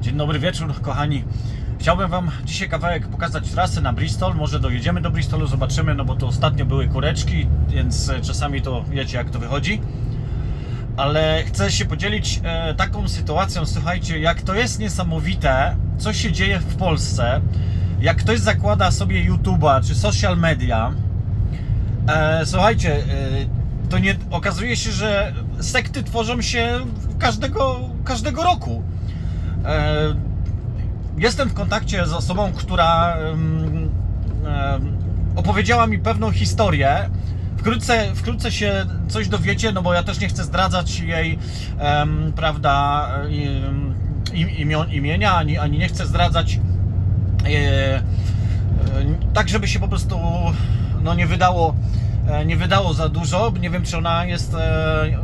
Dzień dobry wieczór, kochani. Chciałbym Wam dzisiaj kawałek pokazać trasy na Bristol. Może dojedziemy do Bristolu, zobaczymy, no bo to ostatnio były kureczki, więc e, czasami to wiecie, jak to wychodzi. Ale chcę się podzielić e, taką sytuacją, słuchajcie, jak to jest niesamowite, co się dzieje w Polsce. Jak ktoś zakłada sobie YouTube'a czy social media, e, słuchajcie, to nie okazuje się, że sekty tworzą się każdego, każdego roku. E, Jestem w kontakcie z osobą, która opowiedziała mi pewną historię. Wkrótce, wkrótce się coś dowiecie, no bo ja też nie chcę zdradzać jej, prawda, im, im, imion, imienia, ani, ani nie chcę zdradzać e, e, tak, żeby się po prostu no, nie wydało nie wydało za dużo. Nie wiem, czy ona jest mm,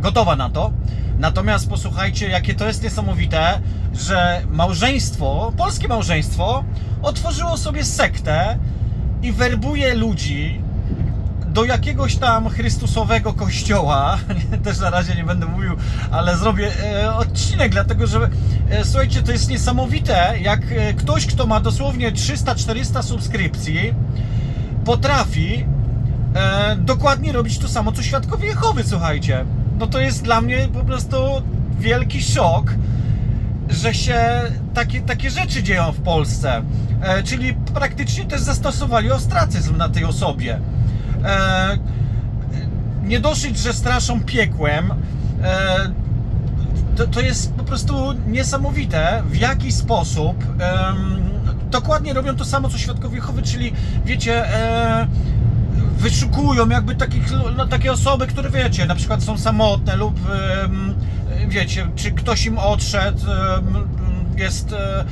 gotowa na to. Natomiast posłuchajcie, jakie to jest niesamowite, że małżeństwo, polskie małżeństwo, otworzyło sobie sektę i werbuje ludzi do jakiegoś tam Chrystusowego kościoła. Też na razie nie będę mówił, ale zrobię e, odcinek, dlatego że e, słuchajcie, to jest niesamowite, jak e, ktoś, kto ma dosłownie 300-400 subskrypcji, potrafi dokładnie robić to samo, co świadkowie Jehowy, słuchajcie. No to jest dla mnie po prostu wielki szok, że się takie, takie rzeczy dzieją w Polsce. E, czyli praktycznie też zastosowali ostracyzm na tej osobie. E, nie dosyć, że straszą piekłem, e, to, to jest po prostu niesamowite, w jaki sposób em, dokładnie robią to samo, co Świadkowie Jehowy, czyli wiecie, e, wyszukują jakby takich, no, takie osoby, które wiecie, na przykład są samotne lub wiecie, czy ktoś im odszedł, jest... E,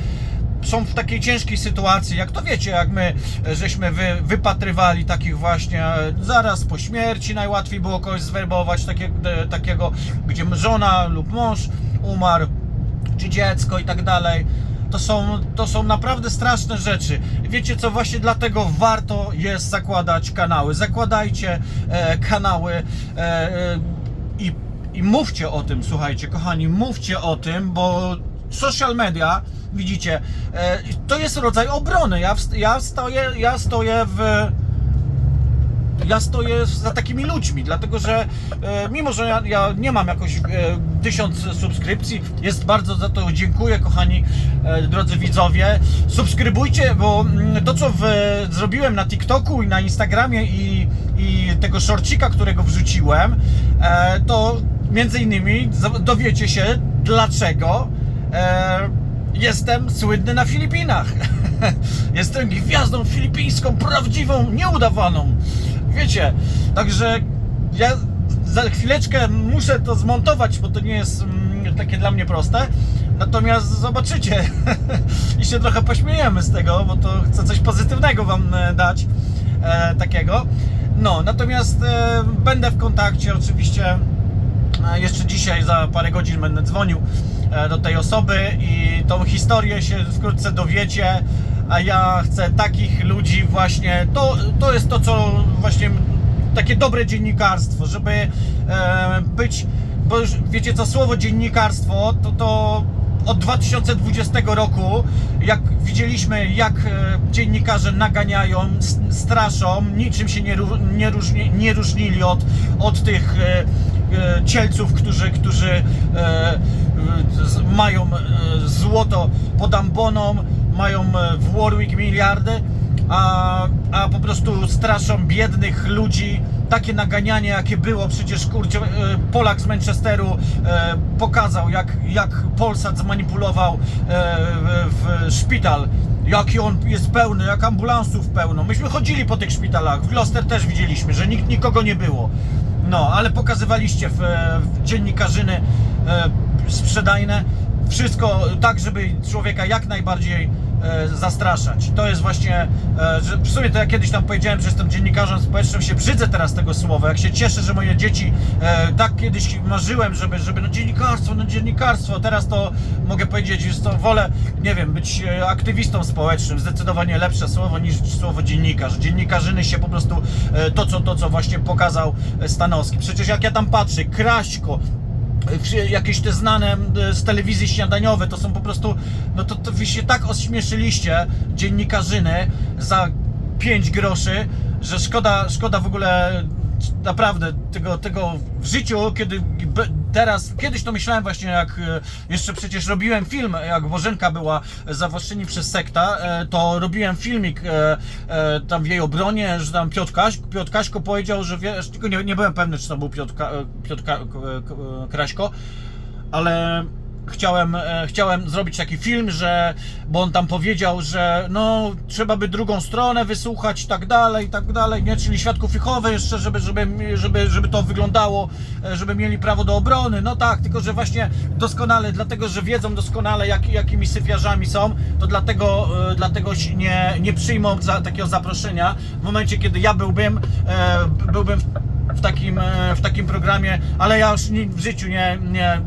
są w takiej ciężkiej sytuacji, jak to wiecie, jak my e, żeśmy wy, wypatrywali takich właśnie e, zaraz po śmierci najłatwiej było kogoś zwerbować takie, takiego, gdzie żona lub mąż umarł, czy dziecko i tak dalej. To są, to są naprawdę straszne rzeczy. Wiecie co, właśnie dlatego warto jest zakładać kanały. Zakładajcie e, kanały e, e, i, i mówcie o tym, słuchajcie, kochani, mówcie o tym, bo social media, widzicie, e, to jest rodzaj obrony. Ja, ja, stoję, ja stoję w. Ja stoję za takimi ludźmi, dlatego że e, mimo, że ja, ja nie mam jakoś e, tysiąc subskrypcji, jest bardzo za to dziękuję, kochani e, drodzy widzowie. Subskrybujcie, bo mm, to co w, zrobiłem na TikToku i na Instagramie i, i tego shorcika, którego wrzuciłem, e, to między innymi dowiecie się dlaczego jestem słynny na Filipinach. jestem gwiazdą filipińską, prawdziwą, nieudawaną. Wiecie, także ja za chwileczkę muszę to zmontować, bo to nie jest mm, takie dla mnie proste. Natomiast zobaczycie i się trochę pośmiejemy z tego, bo to chcę coś pozytywnego Wam e, dać e, takiego. No, natomiast e, będę w kontakcie oczywiście E, Jeszcze dzisiaj za parę godzin będę dzwonił e, do tej osoby i tą historię się wkrótce dowiecie. A ja chcę takich ludzi właśnie. To, to jest to, co właśnie takie dobre dziennikarstwo, żeby e, być. Bo już wiecie co, słowo dziennikarstwo to to od 2020 roku, jak widzieliśmy, jak e, dziennikarze naganiają, straszą, niczym się nie, nie, różni, nie różnili od, od tych e, e, cielców, którzy, którzy mają złoto pod amboną, mają e, w Warwick miliardy, a, a po prostu straszą biednych ludzi. Takie naganianie, jakie było, przecież kurczę, e, Polak z Manchesteru e, pokazał, jak, jak Polsat zmanipulował w szpital. Jaki on jest pełny, jak ambulansów pełno. Myśmy chodzili po tych szpitalach. W Gloucester też widzieliśmy, że nikt, nikogo nie było. No, ale pokazywaliście w, w dziennikarzyny e, sprzedajne wszystko tak, żeby człowieka jak najbardziej e, zastraszać. To jest właśnie, e, że w sumie to ja kiedyś tam powiedziałem, że jestem dziennikarzem społecznym, się brzydzę teraz tego słowa, jak się cieszę, że moje dzieci, e, tak kiedyś marzyłem, żeby, żeby no dziennikarstwo, no dziennikarstwo, teraz to mogę powiedzieć, że to wolę, nie wiem, być aktywistą społecznym, zdecydowanie lepsze słowo niż słowo dziennikarz. Dziennikarzyny się po prostu to, co, to, co właśnie pokazał Stanowski. Przecież jak ja tam patrzę, Kraśko, jakieś te znane e, z telewizji śniadaniowe, to są po prostu, no to, to wy się tak ośmieszyliście, dziennikarzyny, za 5 groszy, że szkoda, szkoda w ogóle naprawdę tego, tego w życiu, kiedy teraz, kiedyś to myślałem właśnie jak e, jeszcze przecież robiłem film, jak Bożenka była zawłaszczeni przez sekta, e, to robiłem filmik e, tam w jej obronie, że tam Piotr, Kaś, Piotr Kaśko powiedział, że wiesz, tylko nie, nie byłem pewny, czy to był Piotr, Piotr Kraśko, ale chciałem, e, chciałem zrobić taki film, że, bo on tam powiedział, że no trzeba by drugą stronę wysłuchać tak dalej, tak dalej, nie? Czyli świadków Jehowy jeszcze, żeby, żeby, żeby, żeby to wyglądało, e, żeby mieli prawo do obrony, no tak, tylko że właśnie doskonale, dlatego, że wiedzą doskonale jak, jakimi syfiarzami są, to dlatego, e, dlatego nie, nie przyjmą za, takiego zaproszenia w momencie, kiedy ja byłbym, e, byłbym w takim, w takim programie, ale ja już w życiu nie, nie,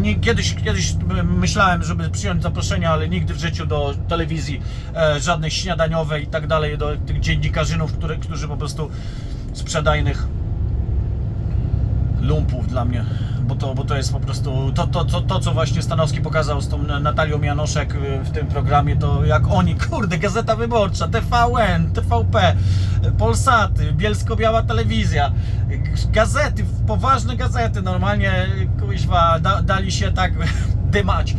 nie kiedyś, kiedyś myślałem, żeby przyjąć zaproszenie, ale nigdy w życiu do telewizji e, żadnej śniadaniowej i tak dalej, do tych dziennikarzynów, które, którzy po prostu sprzedajnych lumpów dla mnie, bo to, bo to jest po prostu to, to, to, to, co właśnie Stanowski pokazał z tą Natalią Janoszek y, w tym programie, to jak oni, kurde, Gazeta Wyborcza, TVN, TVP, Polsaty, Bielsko-Biała Telewizja, gazety, poważne gazety, normalnie, kuźwa, da, dali się tak dymać,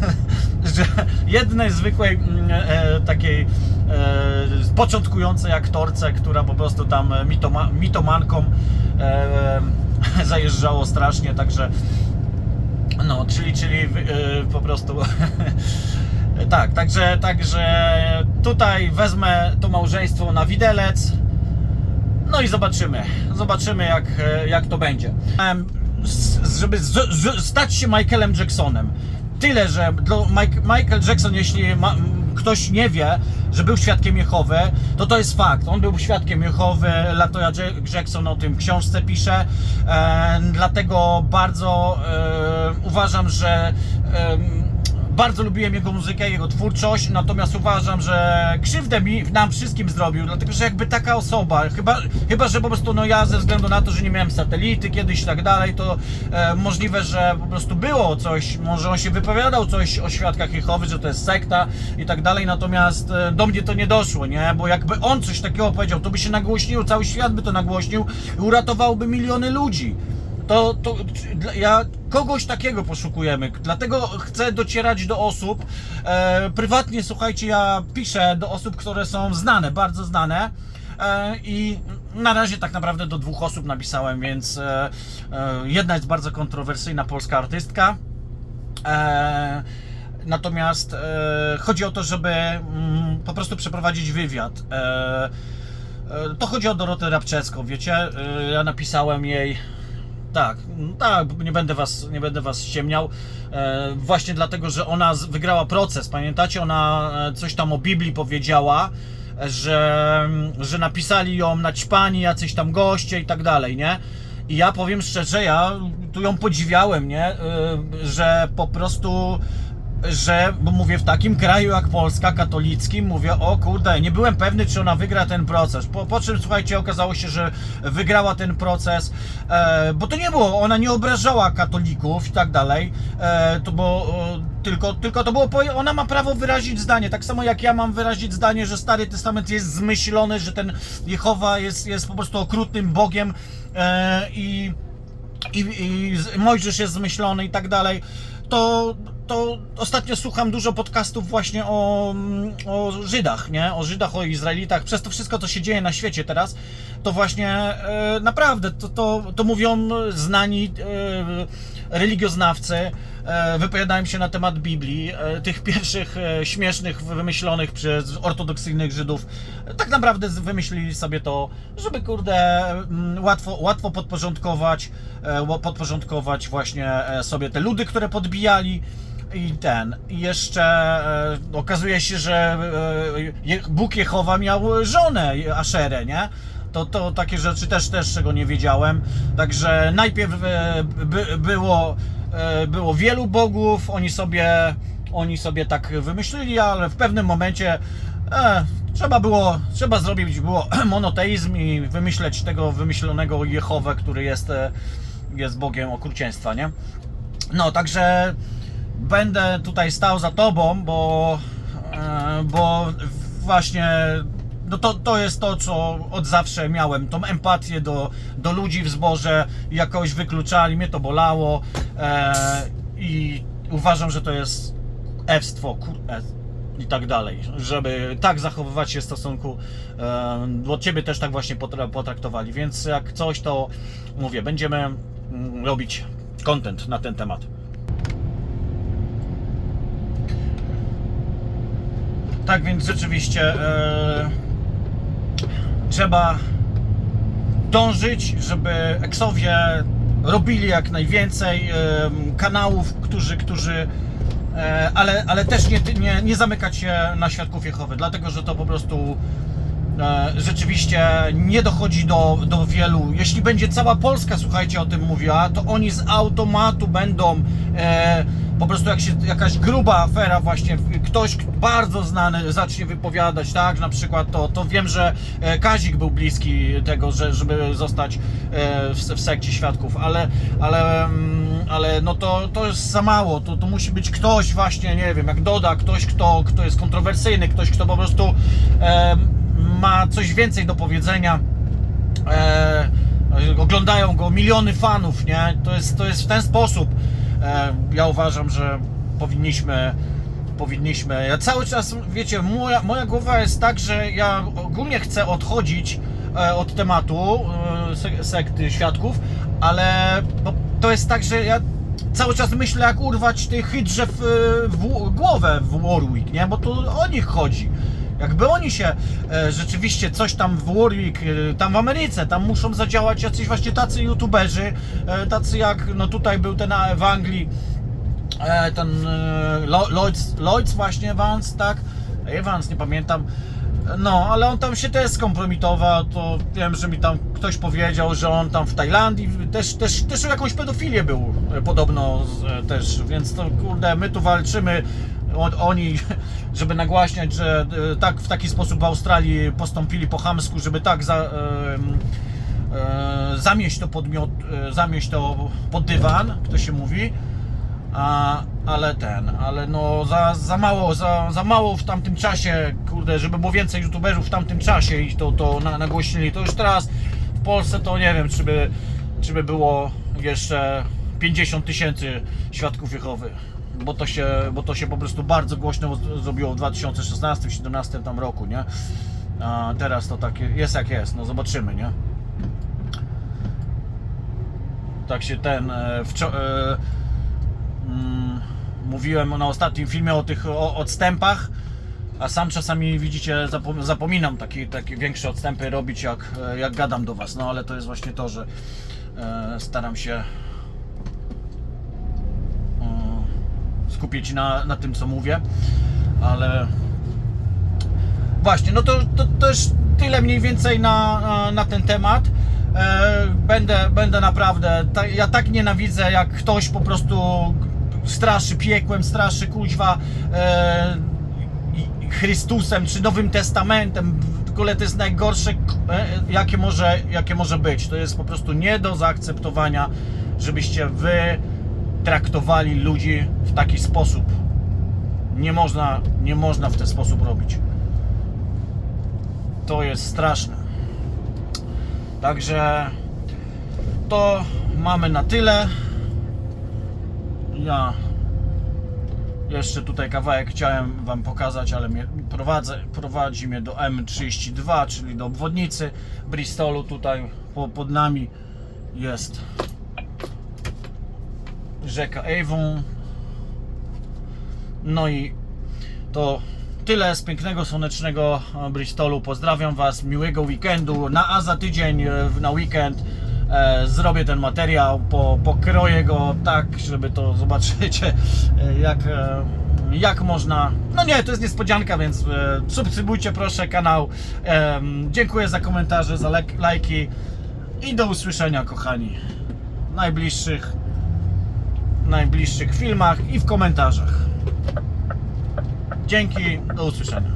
że jednej zwykłej mm, e, takiej e, początkującej aktorce, która po prostu tam mitoma, e, zajeżdżało strasznie, także no, czyli, czyli e, po prostu tak, także, także tutaj wezmę to małżeństwo na widelec no i zobaczymy, zobaczymy jak, e, jak to będzie. Żeby z, z, stać się Michaelem Jacksonem. Tyle, że Mike, Michael Jackson, jeśli ma, ktoś nie wie, że był świadkiem Jehowy, to to jest fakt. On był świadkiem Jehowy, Latoya Ja- Jackson o tym w książce pisze, e, dlatego bardzo e, uważam, że em, bardzo lubiłem jego muzykę, jego twórczość, natomiast uważam, że krzywdę mi, nam wszystkim zrobił, dlatego że jakby taka osoba, chyba, chyba że po prostu no ja ze względu na to, że nie miałem satelity kiedyś i tak dalej, to e, możliwe, że po prostu było coś, może on się wypowiadał coś o świadkach Jehowy, że to jest sekta i tak dalej, natomiast e, do mnie to nie doszło, nie, bo jakby on coś takiego powiedział, to by się nagłośniło, cały świat by to nagłośnił i uratowałby miliony ludzi to, to ja kogoś takiego poszukujemy, dlatego chcę docierać do osób. E, prywatnie, słuchajcie, ja piszę do osób, które są znane, bardzo znane. E, I na razie tak naprawdę do dwóch osób napisałem, więc e, e, jedna jest bardzo kontrowersyjna polska artystka. E, natomiast e, chodzi o to, żeby mm, po prostu przeprowadzić wywiad. E, e, to chodzi o Dorotę Rabczewską, wiecie? E, ja napisałem jej. Tak, mm, tak, nie będę was, nie będę was ściemniał. E, właśnie dlatego, że ona wygrała proces. Pamiętacie, ona e, coś tam o Biblii powiedziała, e, że, że napisali ją naćpani jacyś tam goście i tak dalej, nie? I ja powiem szczerze, ja tu ją podziwiałem, nie? E, że po prostu że, bo mówię, w takim kraju jak Polska, katolickim, mówię, o kurde, nie byłem pewny, czy ona wygra ten proces. Po, po czym, słuchajcie, okazało się, że wygrała ten proces, e, bo to nie było, ona nie obrażała katolików i tak dalej, e, to bo e, tylko, tylko to było, ona ma prawo wyrazić zdanie, tak samo jak ja mam wyrazić zdanie, że Stary Testament jest zmyślony, że ten Jehowa jest, jest po prostu okrutnym Bogiem e, i i, i Mojżesz jest zmyślony i tak dalej, to, to ostatnio słucham dużo podcastów właśnie o, mm, o Żydach, nie? O Żydach, o Izraelitach, przez to wszystko, co się dzieje na świecie teraz, to właśnie e, naprawdę to, to, to mówią znani e, religioznawcy, e, wypowiadają się na temat Biblii, e, tych pierwszych e, śmiesznych, wymyślonych przez ortodoksyjnych Żydów. Tak naprawdę wymyślili sobie to, żeby kurde mm, łatwo, łatwo podporządkować, e, podporządkować właśnie e, sobie te ludy, które podbijali. I ten, i jeszcze e, okazuje się, że e, Bóg Jehowa miał żonę Aszerę, nie? To, to takie rzeczy też, też czego nie wiedziałem. Także najpierw e, by, było, e, było wielu bogów, oni sobie, oni sobie tak wymyślili, ale w pewnym momencie e, trzeba było, trzeba zrobić było monoteizm i wymyśleć tego wymyślonego Jehowę, który jest e, jest Bogiem okrucieństwa, nie? No, także będę tutaj stał za tobą, bo, e, bo właśnie no to, to jest to, co od zawsze miałem, tą empatię do, do ludzi w zborze, jakoś wykluczali, mnie to bolało e, i uważam, że to jest ewstwo, kur, e, i tak dalej, żeby tak zachowywać się w stosunku, e, bo ciebie też tak właśnie potra- potraktowali, więc jak coś, to mówię, będziemy mm, robić content na ten temat. Tak więc rzeczywiście e, trzeba dążyć, żeby eksowie robili jak najwięcej e, kanałów, którzy, którzy e, ale, ale też nie, nie, nie zamykać się na świadków Jehowy, dlatego że to po prostu rzeczywiście nie dochodzi do, do wielu. Jeśli będzie cała Polska, słuchajcie, o tym mówiła, to oni z automatu będą po prostu jak się jakaś gruba afera właśnie, ktoś bardzo znany zacznie wypowiadać, tak, na przykład to, to wiem, że e, Kazik był bliski tego, że, żeby zostać e, w, w sekcie świadków, ale, ale, mm, ale no to, to jest za mało, to, to musi być ktoś właśnie, nie wiem, jak Doda, ktoś, kto, kto jest kontrowersyjny, ktoś, kto po prostu e, ma coś więcej do powiedzenia. E, oglądają go miliony fanów, nie? To jest, to jest w ten sposób. E, ja uważam, że powinniśmy powinniśmy. Ja cały czas, wiecie, moja, moja głowa jest tak, że ja ogólnie chcę odchodzić e, od tematu e, se- sekty świadków, ale to jest tak, że ja cały czas myślę, jak urwać tej hydrze w, w głowę w Warwick, nie? Bo to o nich chodzi. Jakby oni się e, rzeczywiście coś tam w Warwick, e, tam w Ameryce, tam muszą zadziałać jacyś właśnie tacy youtuberzy, e, tacy jak, no tutaj był ten w Anglii, e, ten e, Lo- Lloyds, właśnie Evans, tak? Evans, nie pamiętam. No, ale on tam się też skompromitował, to wiem, że mi tam ktoś powiedział, że on tam w Tajlandii też, też, też o jakąś pedofilię był e, podobno z- e, też, więc to kurde, my tu walczymy, oni, żeby nagłaśniać, że e, tak w taki sposób w Australii postąpili po chamsku, żeby tak za, e, e, zamieść to podmiot, zamieść to pod dywan, jak to się mówi. A, ale ten, ale no za, za mało, za, za mało w tamtym czasie, kurde, żeby było więcej youtuberów w tamtym czasie i to, to na, nagłośnili. To już teraz w Polsce to nie wiem, czy by, czy by było jeszcze 50 tysięcy świadków Jehowy. Bo to, się, bo to się po prostu bardzo głośno zrobiło w 2016-2017 tam roku, nie? A teraz to tak jest jak jest, no zobaczymy, nie? Tak się ten e, e, mm, mówiłem na ostatnim filmie o tych o, odstępach, a sam czasami widzicie zapom- zapominam takie, takie większe odstępy robić jak, e, jak gadam do Was, no ale to jest właśnie to, że e, staram się skupić na, na tym co mówię, ale Właśnie, no to, to, już tyle mniej więcej na, na- ten temat. E, będę, będę naprawdę, ja tak nienawidzę, jak ktoś po prostu straszy piekłem, straszy kuźwa e, Chrystusem czy Nowym Testamentem. W ogóle to jest najgorsze, e, jakie może, jakie może być. To jest po prostu nie do zaakceptowania, żebyście wy traktowali ludzi w taki sposób. Nie można, nie można w ten sposób robić to jest straszne. Także to mamy na tyle. Ja jeszcze tutaj kawałek chciałem Wam pokazać, ale mnie prowadzę, prowadzi mnie do M32, czyli do obwodnicy Bristolu. Tutaj po, pod nami jest rzeka Avon. No i to tyle z pięknego, słonecznego e, Bristolu. Pozdrawiam Was, miłego weekendu. Na a za tydzień e, na weekend e, zrobię ten materiał, po, pokroję go tak, żeby to zobaczycie, e, jak, jak można. No nie, to jest niespodzianka, więc e, subskrybujcie proszę kanał. E, dziękuję za komentarze, za lajki i do usłyszenia, kochani. Najbliższych, najbliższych filmach i w komentarzach. Dzięki, do usłyszenia.